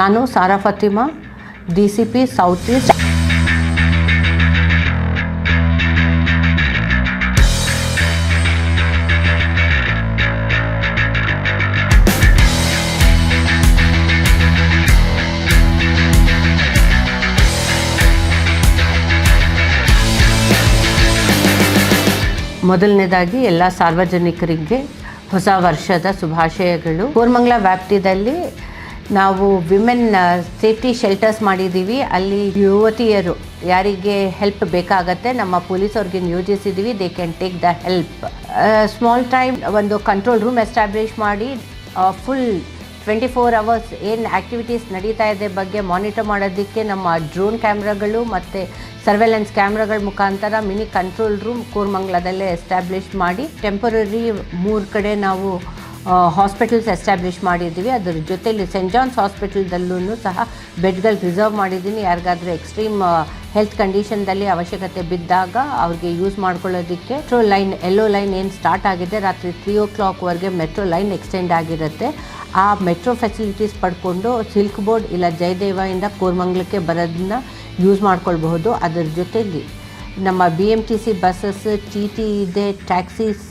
ನಾನು Sara Fatima D C P south east ಮೊದಲನೇದಾಗಿ ಎಲ್ಲ ಸಾರ್ವಜನಿಕರಿಗೆ ಹೊಸ ವರ್ಷದ ಶುಭಾಶಯಗಳು. ಕೋರ್ಮಂಗ್ಲ ವ್ಯಾಪ್ತಿದಲ್ಲಿ ನಾವು ವಿಮೆನ್ ಸೇಫ್ಟಿ ಶೆಲ್ಟರ್ಸ್ ಮಾಡಿದ್ದೀವಿ. ಅಲ್ಲಿ ಯುವತಿಯರು ಯಾರಿಗೆ ಹೆಲ್ಪ್ ಬೇಕಾಗತ್ತೆ, ನಮ್ಮ ಪೊಲೀಸ್ ಅವ್ರಿಗೆ ನಿಯೋಜಿಸಿದ್ದೀವಿ they can take the help small time ಒಂದು ಕಂಟ್ರೋಲ್ ರೂಮ್ ಎಸ್ಟಾಬ್ಲಿಷ್ ಮಾಡಿ ಫುಲ್ ಟ್ವೆಂಟಿ ಫೋರ್ ಅವರ್ಸ್ ಏನು ಆ್ಯಕ್ಟಿವಿಟೀಸ್ ನಡೀತಾ ಇದೆ ಬಗ್ಗೆ ಮಾನಿಟರ್ ಮಾಡೋದಕ್ಕೆ ನಮ್ಮ ಡ್ರೋನ್ ಕ್ಯಾಮ್ರಾಗಳು ಮತ್ತು ಸರ್ವೆಲೆನ್ಸ್ ಕ್ಯಾಮ್ರಾಗಳ ಮುಖಾಂತರ ಮಿನಿ ಕಂಟ್ರೋಲ್ ರೂಮ್ ಕೋರ್ಮಂಗ್ಲದಲ್ಲೇ ಎಸ್ಟಾಬ್ಲಿಷ್ ಮಾಡಿ. ಟೆಂಪರರಿ ಮೂರು ಕಡೆ ನಾವು ಹಾಸ್ಪಿಟಲ್ಸ್ ಎಸ್ಟಾಬ್ಲಿಷ್ ಮಾಡಿದ್ದೀವಿ. ಅದರ ಜೊತೆಯಲ್ಲಿ ಸೆಂಟ್ ಜಾನ್ಸ್ ಹಾಸ್ಪಿಟಲ್ದಲ್ಲೂ ಸಹ ಬೆಡ್ಗಳು ರಿಸರ್ವ್ ಮಾಡಿದ್ದೀನಿ. ಯಾರಿಗಾದರೂ ಎಕ್ಸ್ಟ್ರೀಮ್ ಹೆಲ್ತ್ ಕಂಡೀಷನ್ದಲ್ಲಿ ಅವಶ್ಯಕತೆ ಬಿದ್ದಾಗ ಅವ್ರಿಗೆ ಯೂಸ್ ಮಾಡ್ಕೊಳ್ಳೋದಕ್ಕೆ ಮೆಟ್ರೋ ಲೈನ್ ಎಲ್ಲೋ ಲೈನ್ ಏನು ಸ್ಟಾರ್ಟ್ ಆಗಿದೆ. ರಾತ್ರಿ ತ್ರೀ ಓ ಕ್ಲಾಕ್ವರೆಗೆ ಮೆಟ್ರೋ ಲೈನ್ ಎಕ್ಸ್ಟೆಂಡ್ ಆಗಿರುತ್ತೆ. ಆ ಮೆಟ್ರೋ ಫೆಸಿಲಿಟೀಸ್ ಪಡ್ಕೊಂಡು ಸಿಲ್ಕ್ ಬೋರ್ಡ್ ಇಲ್ಲ ಜಯದೇವದಿಂದ ಕೋರ್ಮಂಗ್ಲಕ್ಕೆ ಬರೋದನ್ನ ಯೂಸ್ ಮಾಡ್ಕೊಳ್ಬಹುದು. ಅದರ ಜೊತೆಲಿ ನಮ್ಮ B M T C buses T T ಇದೆ ಟ್ಯಾಕ್ಸೀಸ್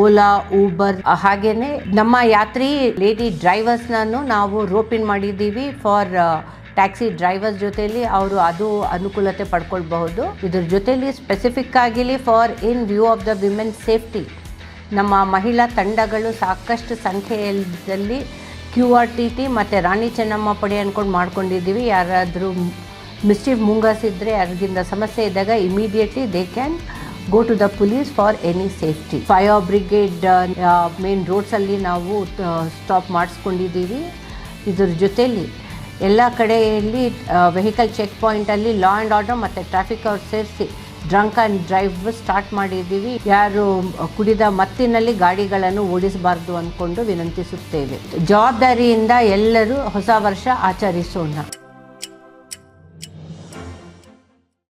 ಓಲಾ ಊಬರ್ ಹಾಗೇನೆ ನಮ್ಮ ಯಾತ್ರಿ ಲೇಡಿ ಡ್ರೈವರ್ಸ್ನೂ ನಾವು ರೋಪಿನ್ ಮಾಡಿದ್ದೀವಿ ಫಾರ್ ಟ್ಯಾಕ್ಸಿ ಡ್ರೈವರ್ಸ್ ಜೊತೆಯಲ್ಲಿ ಅವರು ಅದು ಅನುಕೂಲತೆ ಪಡ್ಕೊಳ್ಬಹುದು. ಇದ್ರ ಜೊತೆಯಲ್ಲಿ specific ಆಗಿಲಿ for in view of the women safety ನಮ್ಮ ಮಹಿಳಾ ತಂಡಗಳು ಸಾಕಷ್ಟು ಸಂಖ್ಯೆಯಲ್ಲಿ ಕ್ಯೂ ಆರ್ ಟಿ ಟಿ ಮತ್ತು ರಾಣಿ ಚೆನ್ನಮ್ಮ ಪಡೆ ಅಂದ್ಕೊಂಡು ಮಾಡ್ಕೊಂಡಿದ್ದೀವಿ. ಯಾರಾದರೂ ಮಿಸ್ಟೀಫ್ ಇದ್ದರೆ ಅದರಿಂದ ಸಮಸ್ಯೆ ಇದ್ದಾಗ immediately they can go to the police for any safety fire brigade main ರೋಡ್ಸಲ್ಲಿ ನಾವು ಸ್ಟಾಪ್ ಮಾಡಿಸ್ಕೊಂಡಿದ್ದೀವಿ. ಇದ್ರ ಜೊತೆಯಲ್ಲಿ ಎಲ್ಲ ಕಡೆಯಲ್ಲಿ ವೆಹಿಕಲ್ ಚೆಕ್ ಪಾಯಿಂಟಲ್ಲಿ ಲಾ ಆ್ಯಂಡ್ ಆರ್ಡರ್ ಮತ್ತು ಟ್ರಾಫಿಕ್ ಅವ್ರು ಸೇರಿಸಿ ಡ್ರಂಕ್ ಆ್ಯಂಡ್ ಡ್ರೈವ್ ಸ್ಟಾರ್ಟ್ ಮಾಡಿದ್ದೀವಿ. ಯಾರು ಕುಡಿದ ಮತ್ತಿನಲ್ಲಿ ಗಾಡಿಗಳನ್ನು ಓಡಿಸಬಾರ್ದು ಅಂದ್ಕೊಂಡು ವಿನಂತಿಸುತ್ತೇವೆ. ಜವಾಬ್ದಾರಿಯಿಂದ ಎಲ್ಲರೂ ಹೊಸ ವರ್ಷ ಆಚರಿಸೋಣ.